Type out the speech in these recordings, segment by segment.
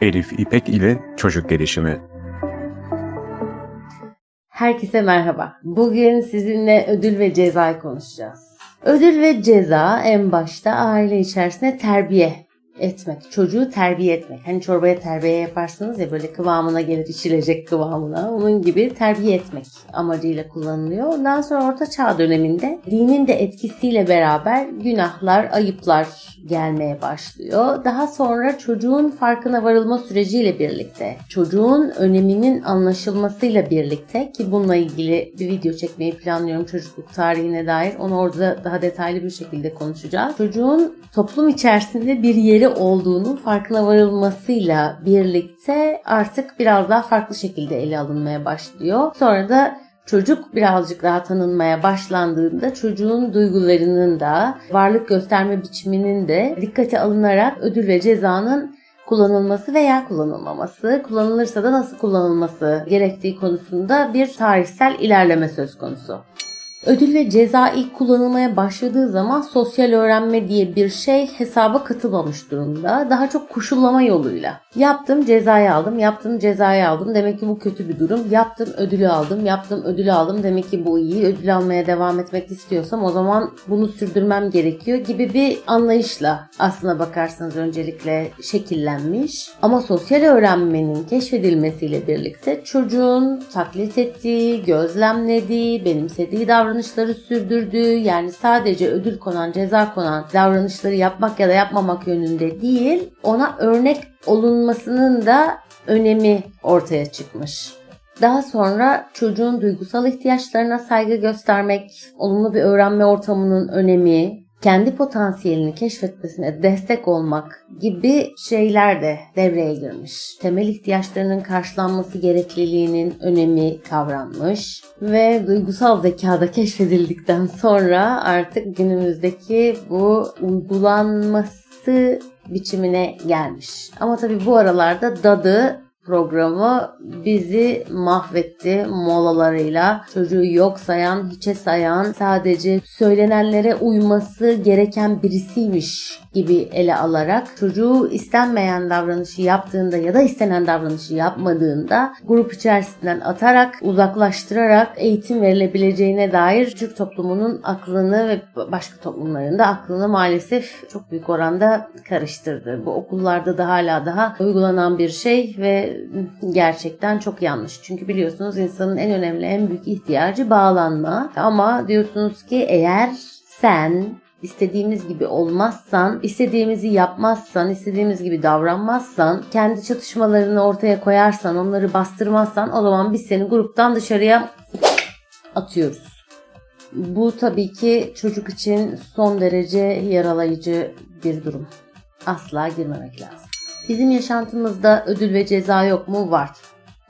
Elif İpek ile Çocuk Gelişimi Herkese merhaba. Bugün sizinle ödül ve cezayı konuşacağız. Ödül ve ceza en başta aile içerisinde terbiye etmek, çocuğu terbiye etmek. Hani çorbaya terbiye yaparsınız ya böyle kıvamına gelir, içilecek kıvamına. Onun gibi terbiye etmek amacıyla kullanılıyor. Ondan sonra Orta Çağ döneminde dinin de etkisiyle beraber günahlar, ayıplar gelmeye başlıyor. Daha sonra çocuğun farkına varılma süreciyle birlikte, çocuğun öneminin anlaşılmasıyla birlikte ki bununla ilgili bir video çekmeyi planlıyorum çocukluk tarihine dair. Onu orada daha detaylı bir şekilde konuşacağız. Çocuğun toplum içerisinde bir yeri olduğunu farkına varılmasıyla birlikte artık biraz daha farklı şekilde ele alınmaya başlıyor. Sonra da Çocuk birazcık daha tanınmaya başlandığında çocuğun duygularının da varlık gösterme biçiminin de dikkate alınarak ödül ve cezanın kullanılması veya kullanılmaması, kullanılırsa da nasıl kullanılması gerektiği konusunda bir tarihsel ilerleme söz konusu. Ödül ve ceza ilk kullanılmaya başladığı zaman sosyal öğrenme diye bir şey hesaba katılmamış durumda. Daha çok koşullama yoluyla. Yaptım cezayı aldım, yaptım cezayı aldım. Demek ki bu kötü bir durum. Yaptım ödülü aldım, yaptım ödülü aldım. Demek ki bu iyi. Ödül almaya devam etmek istiyorsam o zaman bunu sürdürmem gerekiyor gibi bir anlayışla aslına bakarsanız öncelikle şekillenmiş. Ama sosyal öğrenmenin keşfedilmesiyle birlikte çocuğun taklit ettiği, gözlemlediği, benimsediği davranışları sürdürdüğü yani sadece ödül konan, ceza konan davranışları yapmak ya da yapmamak yönünde değil, ona örnek olunmasının da önemi ortaya çıkmış. Daha sonra çocuğun duygusal ihtiyaçlarına saygı göstermek, olumlu bir öğrenme ortamının önemi, kendi potansiyelini keşfetmesine destek olmak gibi şeyler de devreye girmiş. Temel ihtiyaçlarının karşılanması gerekliliğinin önemi kavranmış ve duygusal zekada keşfedildikten sonra artık günümüzdeki bu uygulanması biçimine gelmiş. Ama tabii bu aralarda dadı programı bizi mahvetti molalarıyla. Çocuğu yok sayan, hiçe sayan, sadece söylenenlere uyması gereken birisiymiş gibi ele alarak çocuğu istenmeyen davranışı yaptığında ya da istenen davranışı yapmadığında grup içerisinden atarak, uzaklaştırarak eğitim verilebileceğine dair Türk toplumunun aklını ve başka toplumların da aklını maalesef çok büyük oranda karıştırdı. Bu okullarda da hala daha uygulanan bir şey ve gerçekten çok yanlış. Çünkü biliyorsunuz insanın en önemli, en büyük ihtiyacı bağlanma. Ama diyorsunuz ki eğer sen istediğimiz gibi olmazsan, istediğimizi yapmazsan, istediğimiz gibi davranmazsan, kendi çatışmalarını ortaya koyarsan, onları bastırmazsan o zaman biz seni gruptan dışarıya atıyoruz. Bu tabii ki çocuk için son derece yaralayıcı bir durum. Asla girmemek lazım. Bizim yaşantımızda ödül ve ceza yok mu? Var.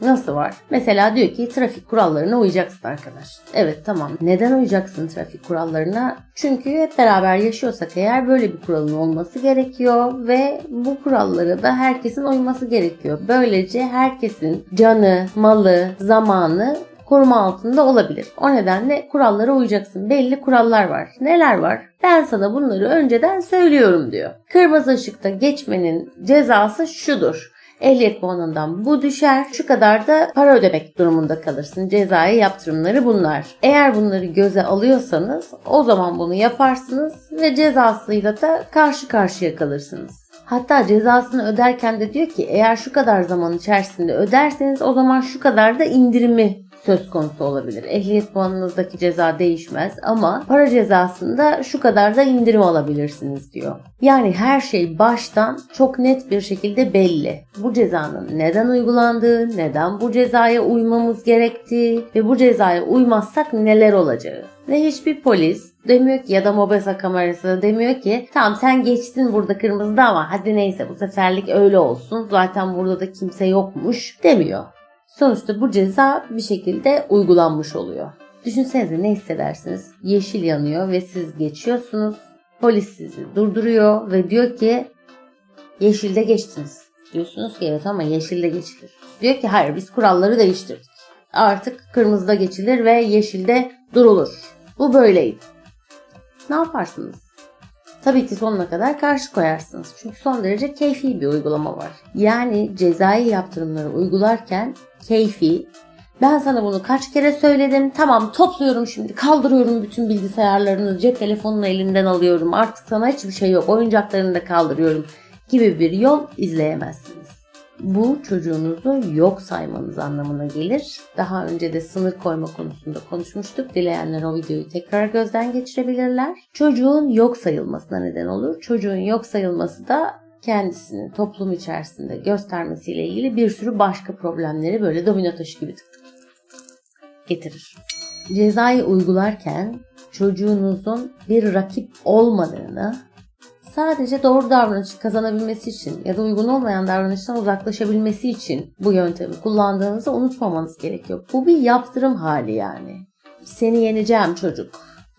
Nasıl var? Mesela diyor ki trafik kurallarına uyacaksın arkadaş. Evet tamam. Neden uyacaksın trafik kurallarına? Çünkü hep beraber yaşıyorsak eğer böyle bir kuralın olması gerekiyor ve bu kurallara da herkesin uyması gerekiyor. Böylece herkesin canı, malı, zamanı koruma altında olabilir. O nedenle kurallara uyacaksın. Belli kurallar var. Neler var? Ben sana bunları önceden söylüyorum diyor. Kırmızı ışıkta geçmenin cezası şudur. Ehliyet puanından bu düşer. Şu kadar da para ödemek durumunda kalırsın. Cezai yaptırımları bunlar. Eğer bunları göze alıyorsanız o zaman bunu yaparsınız ve cezasıyla da karşı karşıya kalırsınız. Hatta cezasını öderken de diyor ki eğer şu kadar zaman içerisinde öderseniz o zaman şu kadar da indirimi söz konusu olabilir. Ehliyet puanınızdaki ceza değişmez ama para cezasında şu kadar da indirim alabilirsiniz diyor. Yani her şey baştan çok net bir şekilde belli. Bu cezanın neden uygulandığı, neden bu cezaya uymamız gerektiği ve bu cezaya uymazsak neler olacağı. Ve hiçbir polis demiyor ki ya da mobesa kamerası demiyor ki tamam sen geçtin burada kırmızıda ama hadi neyse bu seferlik öyle olsun zaten burada da kimse yokmuş demiyor. Sonuçta bu ceza bir şekilde uygulanmış oluyor. Düşünsenize ne hissedersiniz? Yeşil yanıyor ve siz geçiyorsunuz. Polis sizi durduruyor ve diyor ki yeşilde geçtiniz. Diyorsunuz ki evet ama yeşilde geçilir. Diyor ki hayır biz kuralları değiştirdik. Artık kırmızıda geçilir ve yeşilde durulur. Bu böyleydi. Ne yaparsınız? Tabii ki sonuna kadar karşı koyarsınız. Çünkü son derece keyfi bir uygulama var. Yani cezai yaptırımları uygularken keyfi, ben sana bunu kaç kere söyledim. Tamam topluyorum şimdi. Kaldırıyorum bütün bilgisayarlarını. Cep telefonunu elinden alıyorum. Artık sana hiçbir şey yok. Oyuncaklarını da kaldırıyorum gibi bir yol izleyemezsiniz. Bu çocuğunuzu yok saymanız anlamına gelir. Daha önce de sınır koyma konusunda konuşmuştuk. Dileyenler o videoyu tekrar gözden geçirebilirler. Çocuğun yok sayılmasına neden olur. Çocuğun yok sayılması da kendisini toplum içerisinde göstermesiyle ilgili bir sürü başka problemleri böyle domino taşı gibi tık tık getirir. Cezayı uygularken çocuğunuzun bir rakip olmadığını sadece doğru davranışı kazanabilmesi için ya da uygun olmayan davranıştan uzaklaşabilmesi için bu yöntemi kullandığınızı unutmamanız gerekiyor. Bu bir yaptırım hali yani. Seni yeneceğim çocuk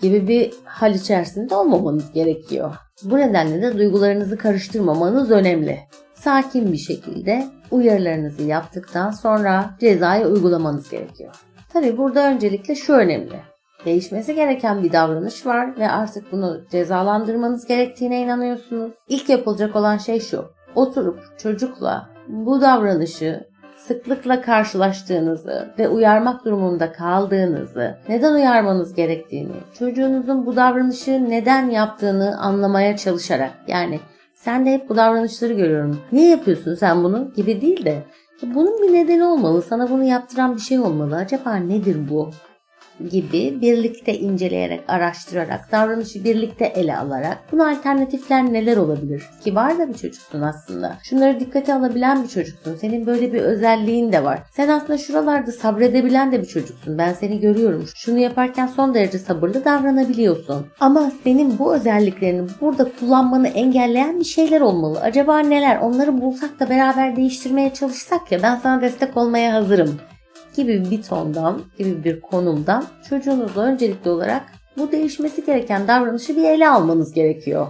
gibi bir hal içerisinde olmamanız gerekiyor. Bu nedenle de duygularınızı karıştırmamanız önemli. Sakin bir şekilde uyarılarınızı yaptıktan sonra cezayı uygulamanız gerekiyor. Tabi burada öncelikle şu önemli. Değişmesi gereken bir davranış var ve artık bunu cezalandırmanız gerektiğine inanıyorsunuz. İlk yapılacak olan şey şu. Oturup çocukla bu davranışı sıklıkla karşılaştığınızı ve uyarmak durumunda kaldığınızı, neden uyarmanız gerektiğini, çocuğunuzun bu davranışı neden yaptığını anlamaya çalışarak yani sen de hep bu davranışları görüyorum. Niye yapıyorsun sen bunu gibi değil de bunun bir nedeni olmalı. Sana bunu yaptıran bir şey olmalı. Acaba nedir bu? Gibi birlikte inceleyerek, araştırarak, davranışı birlikte ele alarak buna alternatifler neler olabilir? Kibar da bir çocuksun aslında. Şunları dikkate alabilen bir çocuksun. Senin böyle bir özelliğin de var. Sen aslında şuralarda sabredebilen de bir çocuksun. Ben seni görüyorum. Şunu yaparken son derece sabırlı davranabiliyorsun. Ama senin bu özelliklerini burada kullanmanı engelleyen bir şeyler olmalı. Acaba neler? Onları bulsak da beraber değiştirmeye çalışsak ya ben sana destek olmaya hazırım gibi bir tondan, gibi bir konumdan çocuğunuzla öncelikli olarak bu değişmesi gereken davranışı bir ele almanız gerekiyor.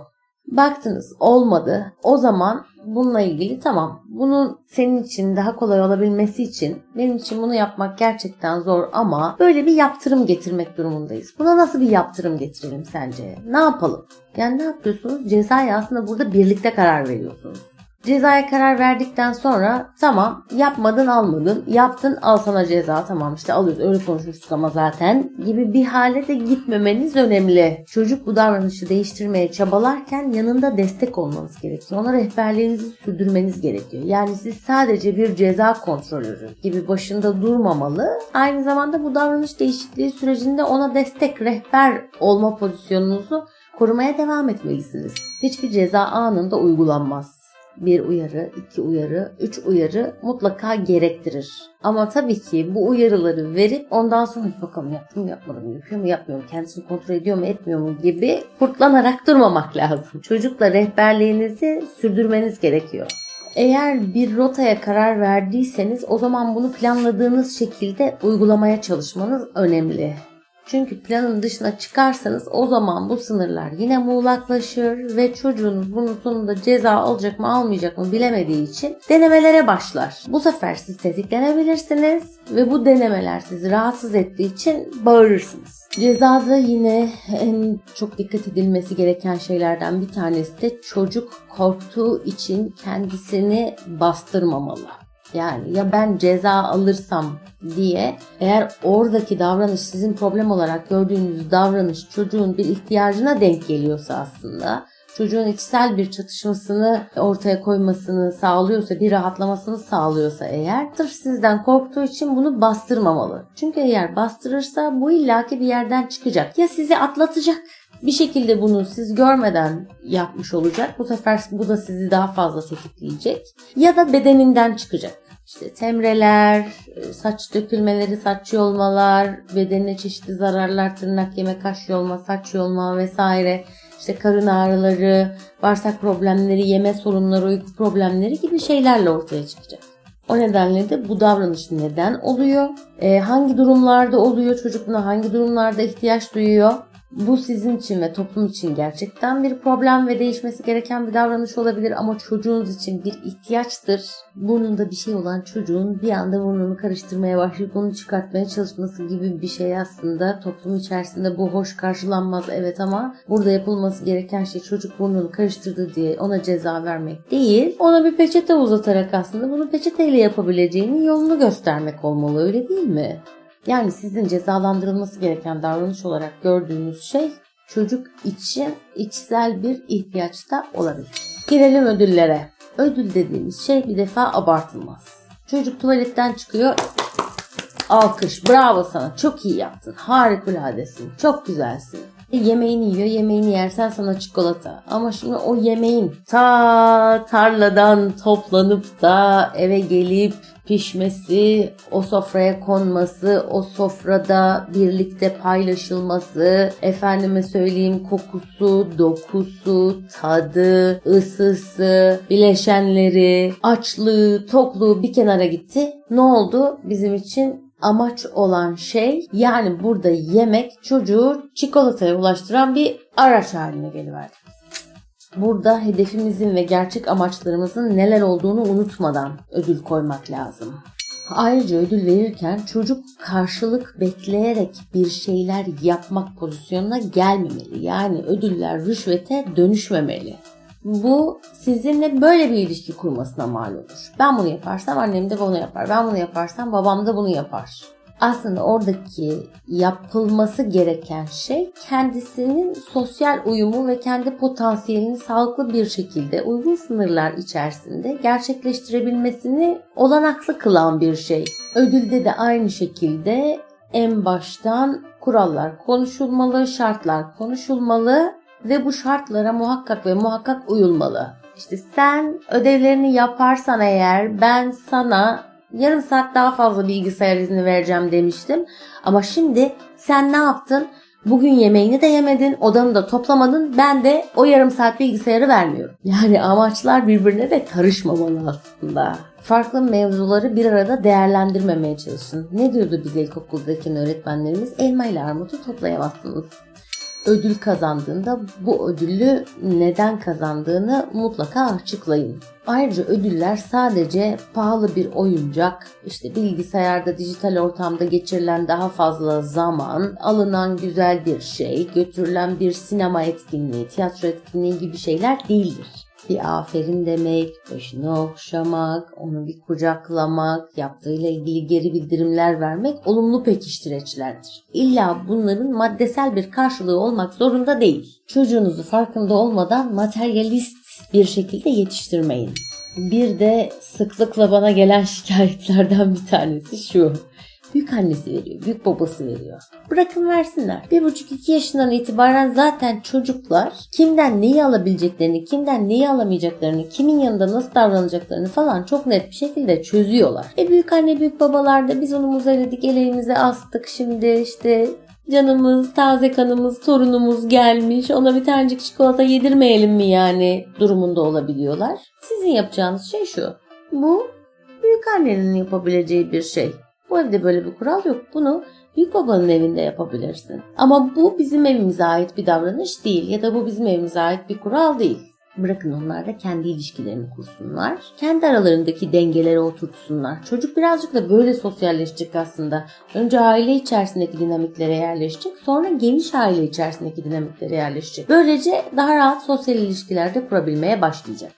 Baktınız olmadı. O zaman bununla ilgili tamam. Bunun senin için daha kolay olabilmesi için benim için bunu yapmak gerçekten zor ama böyle bir yaptırım getirmek durumundayız. Buna nasıl bir yaptırım getirelim sence? Ne yapalım? Yani ne yapıyorsunuz? Cezaya aslında burada birlikte karar veriyorsunuz. Cezaya karar verdikten sonra tamam yapmadın almadın yaptın al sana ceza tamam işte alıyoruz öyle konuşmuştuk ama zaten gibi bir hale de gitmemeniz önemli. Çocuk bu davranışı değiştirmeye çabalarken yanında destek olmanız gerekiyor. Ona rehberliğinizi sürdürmeniz gerekiyor. Yani siz sadece bir ceza kontrolörü gibi başında durmamalı. Aynı zamanda bu davranış değişikliği sürecinde ona destek rehber olma pozisyonunuzu korumaya devam etmelisiniz. Hiçbir ceza anında uygulanmaz bir uyarı, iki uyarı, üç uyarı mutlaka gerektirir. Ama tabii ki bu uyarıları verip ondan sonra bakalım yaptım mı yapmadım mı, yapıyor mu yapmıyor mu, kendisini kontrol ediyor mu etmiyor mu gibi kurtlanarak durmamak lazım. Çocukla rehberliğinizi sürdürmeniz gerekiyor. Eğer bir rotaya karar verdiyseniz o zaman bunu planladığınız şekilde uygulamaya çalışmanız önemli. Çünkü planın dışına çıkarsanız o zaman bu sınırlar yine muğlaklaşır ve çocuğunuz bunun sonunda ceza alacak mı almayacak mı bilemediği için denemelere başlar. Bu sefer siz tetiklenebilirsiniz ve bu denemeler sizi rahatsız ettiği için bağırırsınız. Cezada yine en çok dikkat edilmesi gereken şeylerden bir tanesi de çocuk korktuğu için kendisini bastırmamalı. Yani ya ben ceza alırsam diye eğer oradaki davranış sizin problem olarak gördüğünüz davranış çocuğun bir ihtiyacına denk geliyorsa aslında çocuğun içsel bir çatışmasını ortaya koymasını sağlıyorsa, bir rahatlamasını sağlıyorsa eğer sırf sizden korktuğu için bunu bastırmamalı. Çünkü eğer bastırırsa bu illaki bir yerden çıkacak. Ya sizi atlatacak bir şekilde bunu siz görmeden yapmış olacak. Bu sefer bu da sizi daha fazla tetikleyecek. Ya da bedeninden çıkacak. İşte temreler, saç dökülmeleri, saç yolmalar, bedenine çeşitli zararlar, tırnak yeme, kaş yolma, saç yolma vesaire, işte karın ağrıları, bağırsak problemleri, yeme sorunları, uyku problemleri gibi şeylerle ortaya çıkacak. O nedenle de bu davranış neden oluyor? Ee, hangi durumlarda oluyor? Çocuk buna hangi durumlarda ihtiyaç duyuyor? Bu sizin için ve toplum için gerçekten bir problem ve değişmesi gereken bir davranış olabilir ama çocuğunuz için bir ihtiyaçtır. Burnunda bir şey olan çocuğun bir anda burnunu karıştırmaya başlayıp onu çıkartmaya çalışması gibi bir şey aslında toplum içerisinde bu hoş karşılanmaz evet ama burada yapılması gereken şey çocuk burnunu karıştırdı diye ona ceza vermek değil. Ona bir peçete uzatarak aslında bunu peçeteyle yapabileceğinin yolunu göstermek olmalı öyle değil mi? Yani sizin cezalandırılması gereken davranış olarak gördüğünüz şey çocuk için içsel bir ihtiyaçta olabilir. Gelelim ödüllere. Ödül dediğimiz şey bir defa abartılmaz. Çocuk tuvaletten çıkıyor. Alkış, bravo sana, çok iyi yaptın, harikuladesin, çok güzelsin. E, yemeğini yiyor, yemeğini yersen sana çikolata. Ama şimdi o yemeğin ta tarladan toplanıp da eve gelip pişmesi, o sofraya konması, o sofrada birlikte paylaşılması, efendime söyleyeyim kokusu, dokusu, tadı, ısısı, bileşenleri, açlığı, tokluğu bir kenara gitti. Ne oldu? Bizim için amaç olan şey yani burada yemek çocuğu çikolataya ulaştıran bir araç haline geliverdi. Burada hedefimizin ve gerçek amaçlarımızın neler olduğunu unutmadan ödül koymak lazım. Ayrıca ödül verirken çocuk karşılık bekleyerek bir şeyler yapmak pozisyonuna gelmemeli. Yani ödüller rüşvete dönüşmemeli. Bu sizinle böyle bir ilişki kurmasına mal olur. Ben bunu yaparsam annem de bunu yapar. Ben bunu yaparsam babam da bunu yapar. Aslında oradaki yapılması gereken şey kendisinin sosyal uyumu ve kendi potansiyelini sağlıklı bir şekilde uygun sınırlar içerisinde gerçekleştirebilmesini olanaklı kılan bir şey. Ödülde de aynı şekilde en baştan kurallar konuşulmalı, şartlar konuşulmalı ve bu şartlara muhakkak ve muhakkak uyulmalı. İşte sen ödevlerini yaparsan eğer ben sana yarım saat daha fazla bilgisayar izni vereceğim demiştim. Ama şimdi sen ne yaptın? Bugün yemeğini de yemedin, odanı da toplamadın. Ben de o yarım saat bilgisayarı vermiyorum. Yani amaçlar birbirine de karışmamalı aslında. Farklı mevzuları bir arada değerlendirmemeye çalışın. Ne diyordu bize ilkokuldaki öğretmenlerimiz? Elma ile armutu toplayamazsınız ödül kazandığında bu ödülü neden kazandığını mutlaka açıklayın. Ayrıca ödüller sadece pahalı bir oyuncak, işte bilgisayarda, dijital ortamda geçirilen daha fazla zaman, alınan güzel bir şey, götürülen bir sinema etkinliği, tiyatro etkinliği gibi şeyler değildir bir aferin demek, başını okşamak, onu bir kucaklamak, yaptığıyla ilgili geri bildirimler vermek olumlu pekiştireçlerdir. İlla bunların maddesel bir karşılığı olmak zorunda değil. Çocuğunuzu farkında olmadan materyalist bir şekilde yetiştirmeyin. Bir de sıklıkla bana gelen şikayetlerden bir tanesi şu. Büyük annesi veriyor, büyük babası veriyor. Bırakın versinler. Bir buçuk iki yaşından itibaren zaten çocuklar kimden neyi alabileceklerini, kimden neyi alamayacaklarını, kimin yanında nasıl davranacaklarını falan çok net bir şekilde çözüyorlar. E büyük anne büyük babalar da biz onu muzeledik, eleğimize astık. Şimdi işte canımız, taze kanımız, torunumuz gelmiş. Ona bir tanecik çikolata yedirmeyelim mi yani durumunda olabiliyorlar. Sizin yapacağınız şey şu. Bu büyük annenin yapabileceği bir şey. Bu evde böyle bir kural yok. Bunu büyük babanın evinde yapabilirsin. Ama bu bizim evimize ait bir davranış değil ya da bu bizim evimize ait bir kural değil. Bırakın onlar da kendi ilişkilerini kursunlar. Kendi aralarındaki dengeleri oturtsunlar. Çocuk birazcık da böyle sosyalleşecek aslında. Önce aile içerisindeki dinamiklere yerleşecek. Sonra geniş aile içerisindeki dinamiklere yerleşecek. Böylece daha rahat sosyal ilişkilerde kurabilmeye başlayacak.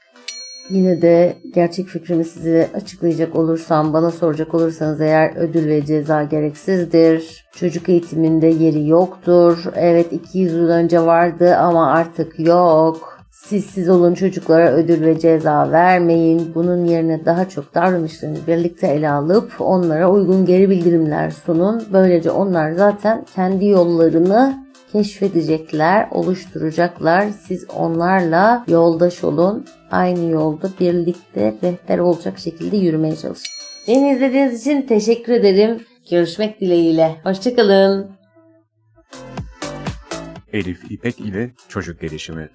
Yine de gerçek fikrimi size açıklayacak olursam, bana soracak olursanız eğer ödül ve ceza gereksizdir. Çocuk eğitiminde yeri yoktur. Evet 200 yıl önce vardı ama artık yok. Siz siz olun çocuklara ödül ve ceza vermeyin. Bunun yerine daha çok davranışlarını birlikte ele alıp onlara uygun geri bildirimler sunun. Böylece onlar zaten kendi yollarını keşfedecekler, oluşturacaklar. Siz onlarla yoldaş olun. Aynı yolda birlikte rehber olacak şekilde yürümeye çalışın. Beni izlediğiniz için teşekkür ederim. Görüşmek dileğiyle. Hoşçakalın. Elif İpek ile Çocuk Gelişimi